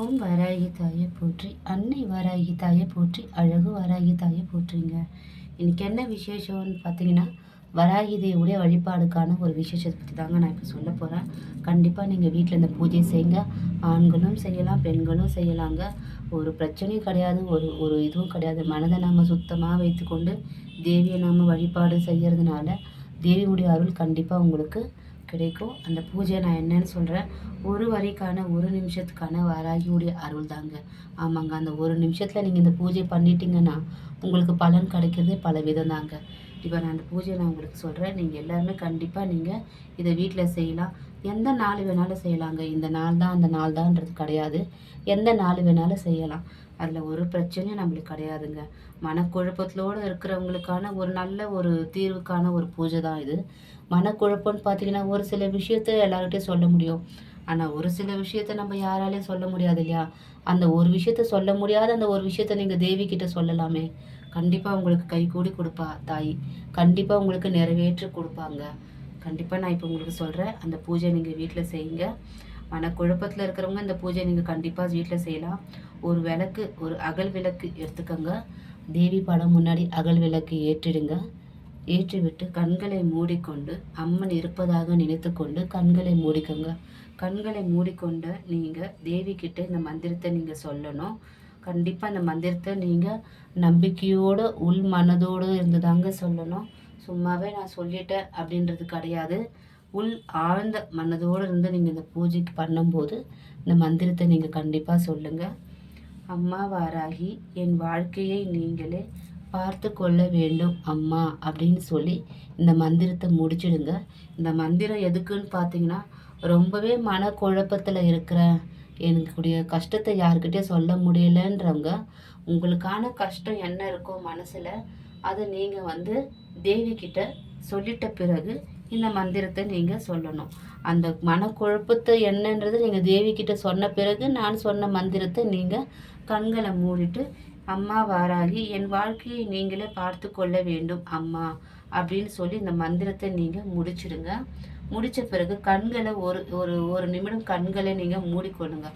ஓம் வாராகி தாயை போற்றி அன்னை வாராகி தாயை போற்றி அழகு வாராகி தாயை போற்றிங்க. இன்றைக்கி என்ன விசேஷம்னு பார்த்தீங்கன்னா வராகி தேவியுடைய வழிபாடுக்கான ஒரு விசேஷத்தை பற்றி தாங்க நான் இப்போ சொல்ல போகிறேன் கண்டிப்பாக நீங்கள் வீட்டில் இந்த பூஜை செய்யுங்க ஆண்களும் செய்யலாம் பெண்களும் செய்யலாங்க. ஒரு பிரச்சனையும் கிடையாது ஒரு ஒரு இதுவும் கிடையாது. மனதை நாம் சுத்தமாக வைத்துக்கொண்டு தேவியை நாம் வழிபாடு செய்கிறதுனால தேவியுடைய அருள் கண்டிப்பாக உங்களுக்கு கிடைக்கும். அந்த பூஜை நான் என்னன்னு சொல்கிறேன் ஒரு வரிக்கான ஒரு நிமிஷத்துக்கான வாராகியுடைய அருள் தாங்க. ஆமாங்க அந்த ஒரு நிமிஷத்தில் நீங்கள் இந்த பூஜை பண்ணிட்டீங்கன்னா உங்களுக்கு பலன் கிடைக்கிறது பல விதம் தாங்க. இப்போ நான் அந்த பூஜையை நான் உங்களுக்கு சொல்கிறேன் நீங்கள் எல்லாருமே கண்டிப்பாக நீங்கள் இதை வீட்டில் செய்யலாம். எந்த நாள் வேணாலும் செய்யலாங்க. இந்த நாள் தான் அந்த நாள் தான்ன்றது கிடையாது. எந்த நாள் வேணாலும் செய்யலாம். அதில் ஒரு பிரச்சனையும் நம்மளுக்கு கிடையாதுங்க. மனக்குழப்பத்திலோடு இருக்கிறவங்களுக்கான ஒரு நல்ல ஒரு தீர்வுக்கான ஒரு பூஜை தான் இது. மனக்குழப்பம்னு பார்த்தீங்கன்னா ஒரு சில விஷயத்த எல்லார்கிட்டையும் சொல்ல முடியும். ஆனால் ஒரு சில விஷயத்த நம்ம யாராலையும் சொல்ல முடியாது இல்லையா? அந்த ஒரு விஷயத்த சொல்ல முடியாத அந்த ஒரு விஷயத்த நீங்கள் தேவி கிட்ட சொல்லலாமே. கண்டிப்பாக உங்களுக்கு கை கூடி கொடுப்பா தாய். கண்டிப்பாக உங்களுக்கு நிறைவேற்றி கொடுப்பாங்க. கண்டிப்பாக நான் இப்போ உங்களுக்கு சொல்கிறேன் அந்த பூஜை நீங்கள் வீட்டில் செய்யுங்க. மனக்குழப்பத்தில் இருக்கிறவங்க இந்த பூஜை நீங்கள் கண்டிப்பாக வீட்டில் செய்யலாம். ஒரு விளக்கு ஒரு அகல் விளக்கு எடுத்துக்கோங்க. தேவி படம் முன்னாடி அகல் விளக்கு ஏற்றிடுங்க. ஏற்றிவிட்டு கண்களை மூடிக்கொண்டு அம்மன் இருப்பதாக நினைத்து கொண்டு கண்களை மூடிக்கோங்க. கண்களை மூடிக்கொண்டு நீங்கள் தேவி கிட்ட இந்த மந்திரத்தை நீங்கள் சொல்லணும். கண்டிப்பாக அந்த மந்திரத்தை நீங்கள் நம்பிக்கையோடு உள் மனதோடு இருந்து தாங்க சொல்லணும். சும்மாவே நான் சொல்லிட்டேன் அப்படின்றது கிடையாது. உள் ஆழ்ந்த மனதோடு இருந்து நீங்கள் இந்த பூஜைக்கு பண்ணும்போது இந்த மந்திரத்தை நீங்கள் கண்டிப்பாக சொல்லுங்கள் அம்மா வாராகி என் வாழ்க்கையை நீங்களே பார்த்து கொள்ள வேண்டும் அம்மா அப்படின்னு சொல்லி இந்த மந்திரத்தை முடிச்சிடுங்க. இந்த மந்திரம் எதுக்குன்னு பார்த்தீங்கன்னா ரொம்பவே மனக்குழப்பத்தில் இருக்கிற எனக்குடைய கஷ்டத்தை யாருக்கிட்டே சொல்ல முடியலன்றவங்க உங்களுக்கான கஷ்டம் என்ன இருக்கோ மனசில் அதை நீங்கள் வந்து தேவி சொல்லிட்ட பிறகு இந்த மந்திரத்தை நீங்கள் சொல்லணும். அந்த மனக்குழப்பத்தை என்னன்றது நீங்கள் தேவி சொன்ன பிறகு நான் சொன்ன மந்திரத்தை நீங்கள் கண்களை மூடிட்டு அம்மா வாராகி என் வாழ்க்கையை நீங்களே பார்த்து கொள்ள வேண்டும் அம்மா அப்படின்னு சொல்லி இந்த மந்திரத்தை நீங்கள் முடிச்சிடுங்க. முடித்த பிறகு கண்களை ஒரு ஒரு ஒரு நிமிடம் கண்களை நீங்கள் மூடிக்கொள்ளுங்க.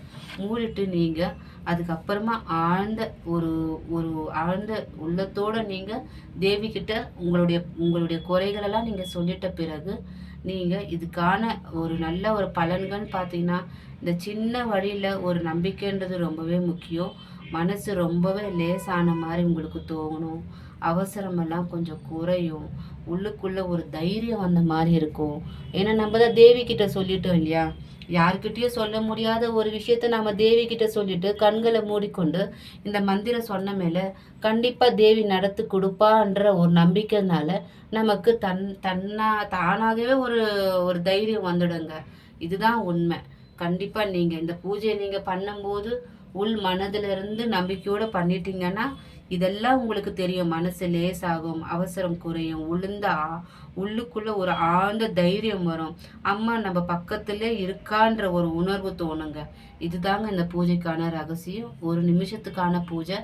மூடிட்டு நீங்கள் அதுக்கப்புறமா ஆழ்ந்த ஒரு ஒரு ஆழ்ந்த உள்ளத்தோடு நீங்கள் தேவிக்கிட்ட உங்களுடைய உங்களுடைய குறைகளெல்லாம் நீங்கள் சொல்லிட்ட பிறகு நீங்கள் இதுக்கான ஒரு நல்ல ஒரு பலன்கள்னு பார்த்தீங்கன்னா இந்த சின்ன வழியில் ஒரு நம்பிக்கைன்றது ரொம்பவே முக்கியம். மனசு ரொம்பவே லேசான மாதிரி உங்களுக்கு தோணும். அவசரமெல்லாம் கொஞ்சம் குறையும். உள்ளுக்குள்ளே ஒரு தைரியம் வந்த மாதிரி இருக்கும். ஏன்னா நம்ம தான் தேவி கிட்ட சொல்லிட்டோம் இல்லையா? யாருக்கிட்டேயும் சொல்ல முடியாத ஒரு விஷயத்த நம்ம தேவி கிட்ட சொல்லிட்டு கண்களை மூடிக்கொண்டு இந்த மந்திரம் சொன்ன மேலே கண்டிப்பாக தேவி நடத்து கொடுப்பான்ற ஒரு நம்பிக்கைனால நமக்கு தன் தன்னா தானாகவே ஒரு ஒரு தைரியம் வந்துடுங்க. இதுதான் உண்மை. கண்டிப்பாக நீங்கள் இந்த பூஜையை நீங்கள் பண்ணும்போது உள் மனதிலிருந்து நம்பிக்கையோடு பண்ணிட்டீங்கன்னா இதெல்லாம் உங்களுக்கு தெரியும். மனசு லேசாகும் அவசரம் குறையும் உளுந்தா உள்ளுக்குள்ள ஒரு ஆழ்ந்த தைரியம் வரும். அம்மா நம்ம பக்கத்துல இருக்கான்ற ஒரு உணர்வு தோணுங்க. இதுதாங்க இந்த பூஜைக்கான ரகசியம். ஒரு நிமிஷத்துக்கான பூஜை.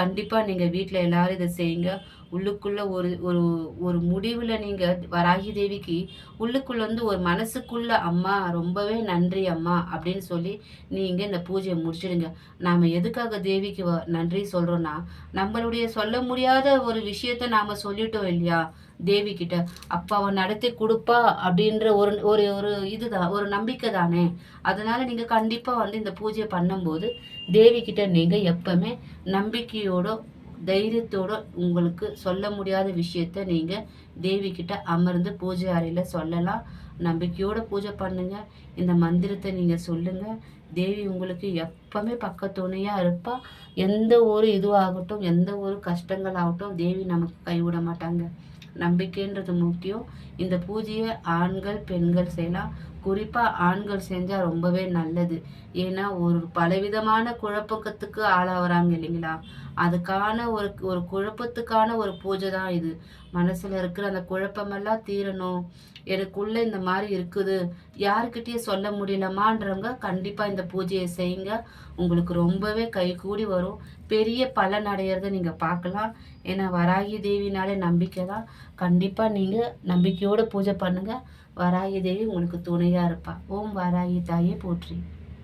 கண்டிப்பாக நீங்கள் வீட்டில் எல்லாரும் இதை செய்யுங்க. உள்ளுக்குள்ள ஒரு ஒரு ஒரு முடிவில் நீங்கள் வராகி தேவிக்கு உள்ளுக்குள்ள வந்து ஒரு மனசுக்குள்ள அம்மா ரொம்பவே நன்றி அம்மா அப்படின்னு சொல்லி நீங்கள் இந்த பூஜையை முடிச்சிடுங்க. நாம் எதுக்காக தேவிக்கு நன்றி சொல்கிறோன்னா நம்மளுடைய சொல்ல முடியாத ஒரு விஷயத்த நாம் சொல்லிட்டோம் இல்லையா? தேவி கிட்ட அப்போ அவன் நடத்தி கொடுப்பா அப்படின்ற ஒரு ஒரு ஒரு இதுதான் ஒரு நம்பிக்கை தானே. அதனால நீங்கள் கண்டிப்பாக வந்து இந்த பூஜையை பண்ணும்போது தேவி கிட்ட நீங்கள் எப்பவுமே நம்பிக்கையோட தைரியத்தோட உங்களுக்கு சொல்ல முடியாத விஷயத்த நீங்கள் தேவி கிட்ட அமர்ந்து பூஜை அறையில் சொல்லலாம். நம்பிக்கையோட பூஜை பண்ணுங்க. இந்த மந்திரத்தை நீங்கள் சொல்லுங்க. தேவி உங்களுக்கு எப்பவுமே பக்கத்துணையாக இருப்பா. எந்த ஒரு இதுவாகட்டும் எந்த ஒரு கஷ்டங்கள் ஆகட்டும் தேவி நமக்கு கைவிட மாட்டாங்க. நம்பிக்கைன்றது முக்கியம். இந்த பூஜையை ஆண்கள் பெண்கள் செய்யலாம். குறிப்பாக ஆண்கள் செஞ்சால் ரொம்பவே நல்லது. ஏன்னா ஒரு பலவிதமான குழப்பத்துக்கு ஆளாகிறாங்க இல்லைங்களா? அதுக்கான ஒரு ஒரு குழப்பத்துக்கான ஒரு பூஜை தான் இது. மனசில் இருக்கிற அந்த குழப்பமெல்லாம் தீரணும். எனக்குள்ள இந்த மாதிரி இருக்குது. யாருக்கிட்டேயும் சொல்ல முடியலமான்றவங்க கண்டிப்பாக இந்த பூஜையை செய்யுங்க. உங்களுக்கு ரொம்பவே கை கூடி வரும். பெரிய பலன் அடையிறத நீங்கள் பார்க்கலாம். ஏன்னா வராகி தேவினாலே நம்பிக்கை தான். கண்டிப்பாக நீங்கள் நம்பிக்கையோடு பூஜை பண்ணுங்கள் வராகி தேவி உங்களுக்கு துணையாக இருப்பாள் ஓம் வராகி தாயே போற்றி.